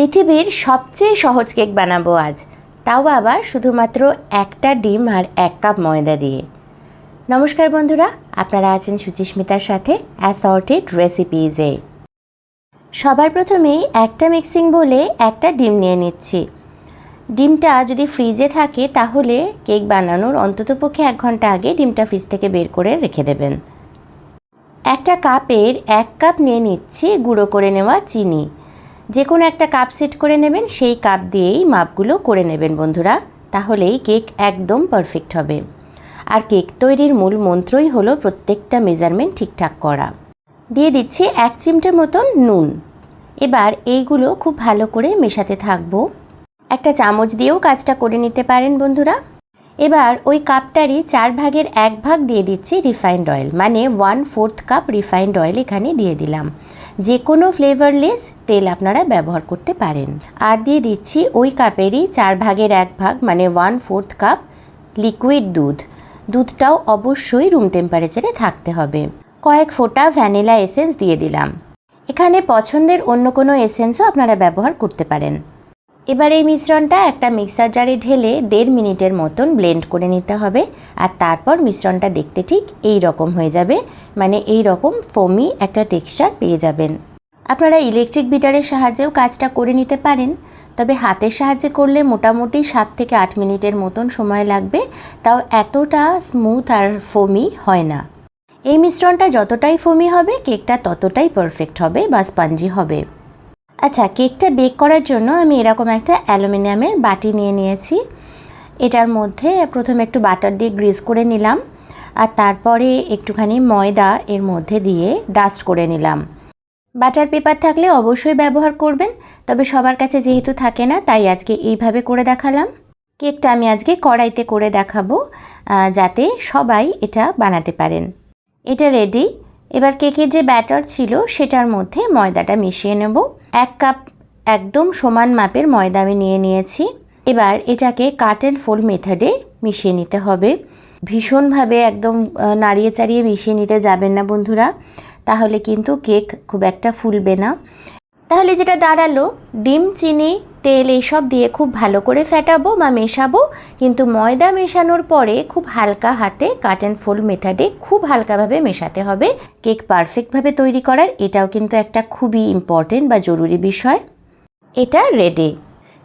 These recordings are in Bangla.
পৃথিবীর সবচেয়ে সহজ কেক বানাবো আজ। তাও আবার শুধুমাত্র একটা ডিম আর এক কাপ ময়দা দিয়ে। নমস্কার বন্ধুরা, আপনারা আছেন সুচিস্মিতার সাথে অ্যাসর্টেড রেসিপিজে সবার প্রথমেই একটা মিক্সিং বলে একটা ডিম নিয়ে নিচ্ছি। ডিমটা যদি ফ্রিজে থাকে, তাহলে কেক বানানোর অন্ততপক্ষে এক ঘণ্টা আগে ডিমটা ফ্রিজ থেকে বের করে রেখে দেবেন। একটা কাপের এক কাপ নিয়ে নিচ্ছি গুঁড়ো করে নেওয়া চিনি। যে কোনো একটা কাপ সেট করে নেবেন, সেই কাপ দিয়েই মাপগুলো করে নেবেন বন্ধুরা। তাহলেই কেক একদম পারফেক্ট হবে। আর কেক তৈরির মূল মন্ত্রই হলো প্রত্যেকটা মেজারমেন্ট ঠিকঠাক করা। দিয়ে দিচ্ছি এক চিমটে মতন নুন। এবার এইগুলো খুব ভালো করে মেশাতে থাকব। একটা চামচ দিয়েও কাজটা করে নিতে পারেন বন্ধুরা। এবার ওই কাপটারই চার ভাগের এক ভাগ দিয়ে দিচ্ছি রিফাইন্ড অয়েল মানে one fourth cup refined oil এখানে দিয়ে দিলাম। যে কোনো ফ্লেভারলেস তেল আপনারা ব্যবহার করতে পারেন। আর দিয়ে দিচ্ছি ওই কাপেরই চার ভাগের এক ভাগ মানে ওয়ান ফোর্থ কাপ লিকুইড দুধ। দুধটাও অবশ্যই রুম টেম্পারেচারে থাকতে হবে। কয়েক ফোঁটা ভ্যানিলা এসেন্স দিয়ে দিলাম। এখানে পছন্দের অন্য কোনো এসেন্সও আপনারা ব্যবহার করতে পারেন। এবার এই মিশ্রণটা একটা মিক্সার জারে ঢেলে দেড় মিনিটের মতন ব্লেন্ড করে নিতে হবে। আর তারপর মিশ্রণটা দেখতে ঠিক এই রকম হয়ে যাবে। মানে এই রকম ফোমি একটা টেক্সচার পেয়ে যাবেন। আপনারা ইলেকট্রিক বিটারের সাহায্যেও কাজটা করে নিতে পারেন। তবে হাতের সাহায্যে করলে মোটামুটি সাত থেকে আট মিনিটের মতন সময় লাগবে। তাও এতটা স্মুথ আর ফোমি হয় না। এই মিশ্রণটা যতটাই ফোমি হবে, কেকটা ততটাই পারফেক্ট হবে বা স্পঞ্জি হবে। আচ্ছা কেকটা বেক করার জন্য আমি এরকম একটা অ্যালুমিনিয়ামের বাটি নিয়ে নিয়েছি। এটার মধ্যে প্রথমে একটু বাটার দিয়ে গ্রিস করে নিলাম আর তারপরে একটুখানি ময়দা এর মধ্যে দিয়ে ডাস্ট করে নিলাম। বাটার পেপার থাকলে অবশ্যই ব্যবহার করবেন, তবে সবার কাছে যেহেতু থাকে না, তাই আজকে এইভাবে করে দেখালাম। কেকটা আমি আজকে কড়াইতে করে দেখাবো যাতে সবাই এটা বানাতে পারেন। এটা রেডি এবার কেকের যে ব্যাটার ছিল, সেটার মধ্যে ময়দাটা মিশিয়ে নেব। এক কাপ একদম সমান মাপের ময়দা আমি নিয়ে নিয়েছি। এবার এটাকে কাট অ্যান্ড ফোল্ড মেথডে মিশিয়ে নিতে হবে। ভীষণভাবে একদম নাড়িয়ে চাড়িয়ে মিশিয়ে নিতে যাবেন না বন্ধুরা। তাহলে কিন্তু কেক খুব একটা ফুলবে না। তাহলে যেটা দাঁড়াল, ডিম, চিনি তেল এইসব দিয়ে খুব ভালো করে ফেটাবো বা মেশাবো। কিন্তু ময়দা মেশানোর পরে খুব হালকা হাতে কাট অ্যান্ড ফোল্ড মেথডে খুব হালকাভাবে মেশাতে হবে। কেক পারফেক্টভাবে তৈরি করার এটাও কিন্তু একটা খুবই ইম্পর্টেন্ট বা জরুরি বিষয়। এটা রেডি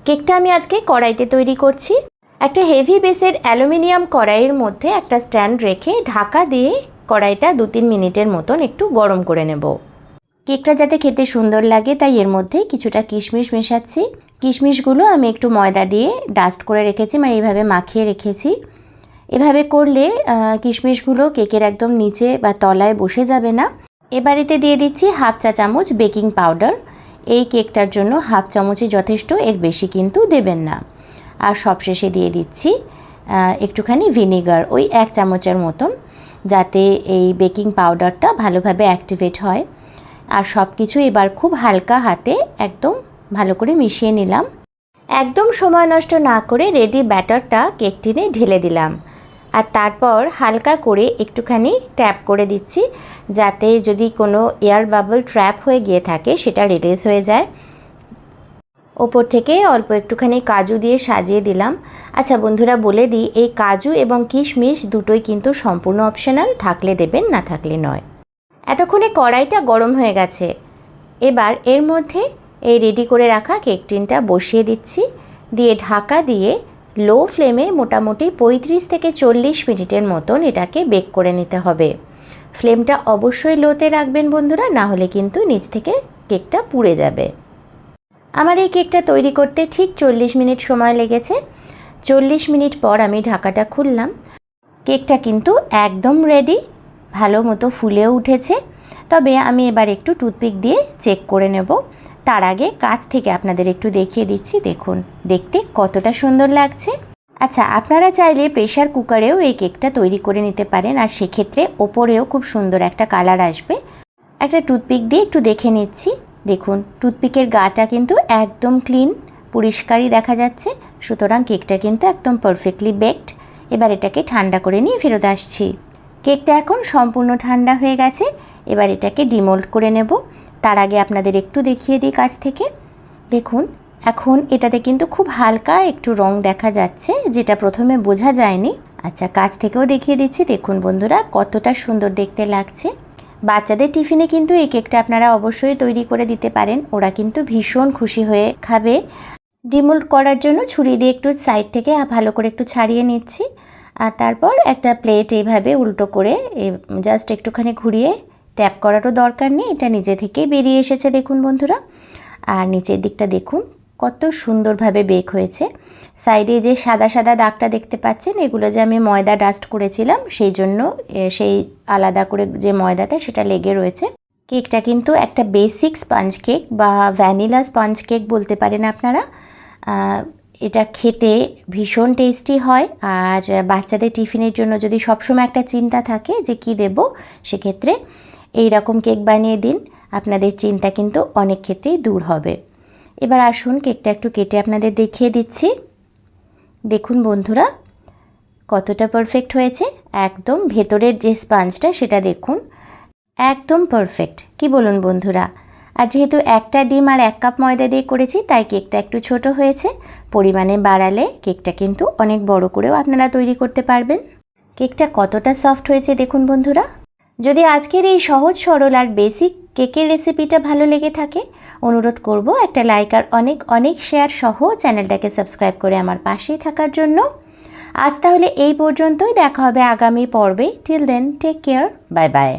কেকটা আমি আজকে কড়াইতে তৈরি করছি। একটা হেভি বেসের অ্যালুমিনিয়াম কড়াইয়ের মধ্যে একটা স্ট্যান্ড রেখে ঢাকা দিয়ে কড়াইটা দু তিন মিনিটের মতন একটু গরম করে নেব। কেকটা যাতে খেতে সুন্দর লাগে, তাই এর মধ্যে কিছুটা কিশমিশ মেশাচ্ছি। কিশমিশগুলো আমি একটু ময়দা দিয়ে ডাস্ট করে রেখেছি মানে এইভাবে মাখিয়ে রেখেছি। এভাবে করলে কিশমিশগুলো কেকের একদম নিচে বা তলায় বসে যাবে না। এবারেতে দিয়ে দিচ্ছি হাফ চা চামচ বেকিং পাউডার। এই কেকটার জন্য হাফ চামচই যথেষ্ট, এর বেশি কিন্তু দেবেন না। আর সবশেষে দিয়ে দিচ্ছি একটুখানি ভিনেগার, ওই এক চামচের মতন, যাতে এই বেকিং পাউডারটা ভালোভাবে অ্যাক্টিভেট হয়। আর সব কিছু এবার খুব হালকা হাতে একদম ভালো করে মিশিয়ে নিলাম। একদম সময় নষ্ট না করে রেডি ব্যাটারটা কেক টিনে ঢেলে দিলাম। আর তারপর হালকা করে একটুখানি ট্যাপ করে দিচ্ছি, যাতে যদি কোনো এয়ার বাবল ট্র্যাপ হয়ে গিয়ে থাকে, সেটা রিলিজ হয়ে যায়। ওপর থেকে অল্প একটুখানি কাজু দিয়ে সাজিয়ে দিলাম। আচ্ছা বন্ধুরা, বলে দিই, এই কাজু এবং কিশমিশ দুটোই কিন্তু সম্পূর্ণ অপশনাল থাকলে দেবেন, না থাকলে নয়। এতক্ষণে কড়াইটা গরম হয়ে গেছে। এবার এর মধ্যে এই রেডি করে রাখা কেক টিনটা বসিয়ে দিচ্ছি। দিয়ে ঢাকা দিয়ে লো ফ্লেমে মোটামুটি পঁয়ত্রিশ থেকে চল্লিশ মিনিটের মতন এটাকে বেক করে নিতে হবে। ফ্লেমটা অবশ্যই লোতে রাখবেন বন্ধুরা, না হলে কিন্তু নিচ থেকে কেকটা পুড়ে যাবে। আমার এই কেকটা তৈরি করতে ঠিক চল্লিশ মিনিট সময় লেগেছে। চল্লিশ মিনিট পর আমি ঢাকাটা খুললাম। কেকটা কিন্তু একদম রেডি ভালো মতো ফুলেও উঠেছে। তবে আমি এবার একটু টুথপিক দিয়ে চেক করে নেব। তার আগে কাছ থেকে আপনাদের একটু দেখিয়ে দিচ্ছি, দেখুন, দেখতে কতটা সুন্দর লাগছে। আচ্ছা আপনারা চাইলে প্রেশার কুকারেও এই কেকটা তৈরি করে নিতে পারেন, আর সেক্ষেত্রে ওপরেও খুব সুন্দর একটা কালার আসবে। একটা টুথপিক দিয়ে একটু দেখে নিচ্ছি। দেখুন, টুথপিকের গাটা কিন্তু একদম ক্লিন, পরিষ্কারই দেখা যাচ্ছে। সুতরাং কেকটা কিন্তু একদম পারফেক্টলি বেকড। এবার এটাকে ঠান্ডা করে নিয়ে ফেরত আসছি। কেকটা এখন সম্পূর্ণ ঠান্ডা হয়ে গেছে। এবার এটাকে ডিমোল্ড করে নেব। তার আগে আপনাদের একটু দেখিয়ে দিই কাছ থেকে। দেখুন, এখন এটাতে কিন্তু খুব হালকা একটু রং দেখা যাচ্ছে, যেটা প্রথমে বোঝা যায়নি। আচ্ছা কাছ থেকেও দেখিয়ে দিচ্ছি। দেখুন বন্ধুরা, কতটা সুন্দর দেখতে লাগছে। বাচ্চাদের টিফিনে কিন্তু এই কেকটা আপনারা অবশ্যই তৈরি করে দিতে পারেন। ওরা কিন্তু ভীষণ খুশি হয়ে খাবে। ডিমোল্ড করার জন্য ছুরি দিয়ে একটু সাইড থেকে ভালো করে একটু ছাড়িয়ে নিচ্ছি। আর তারপর একটা প্লেট এইভাবে উল্টো করে জাস্ট একটুখানি ঘুরিয়ে ট্যাপ করারও দরকার নেই, এটা নিজে থেকেই বেরিয়ে এসেছে দেখুন বন্ধুরা। আর নিচের দিকটা দেখুন, কত সুন্দরভাবে বেক হয়েছে। সাইডে যে সাদা সাদা দাগটা দেখতে পাচ্ছেন, এগুলো যে আমি ময়দা ডাস্ট করেছিলাম, সেই জন্য সেই আলাদা করে যে ময়দাটা, সেটা লেগে রয়েছে। কেকটা কিন্তু একটা বেসিক স্পঞ্জ কেক বা ভ্যানিলা স্পঞ্জ কেক বলতে পারেন আপনারা। এটা খেতে ভীষণ টেস্টি হয় আর বাচ্চাদের টিফিনের জন্য যদি সবসময় একটা চিন্তা থাকে যে কি দেব, সেক্ষেত্রে এই রকম কেক বানিয়ে দিন। আপনাদের চিন্তা কিন্তু অনেক ক্ষেত্রেই দূর হবে। এবার আসুন কেকটা একটু কেটে আপনাদের দেখিয়ে দিচ্ছি। দেখুন বন্ধুরা, কতটা পারফেক্ট হয়েছে। একদম ভেতরের যে স্পাঞ্জটা, সেটা দেখুন। একদম পারফেক্ট কি বলুন বন্ধুরা? আর যেহেতু একটা ডিম আর এক কাপ ময়দা দিয়ে করেছি, তাই কেকটা একটু ছোট হয়েছে। পরিমাণে বাড়ালে কেকটা কিন্তু অনেক বড় করেও আপনারা তৈরি করতে পারবেন। কেকটা কতটা সফট হয়েছে দেখুন বন্ধুরা। যদি আজকের এই সহজ, সরল আর বেসিক কেকের রেসিপিটা ভালো লেগে থাকে, অনুরোধ করব একটা লাইক আর অনেক অনেক শেয়ার সহ চ্যানেলটাকে সাবস্ক্রাইব করে আমার পাশেই থাকার জন্য। আজ তাহলে এই পর্যন্তই, দেখা হবে আগামী পর্বে। Till then take care bye bye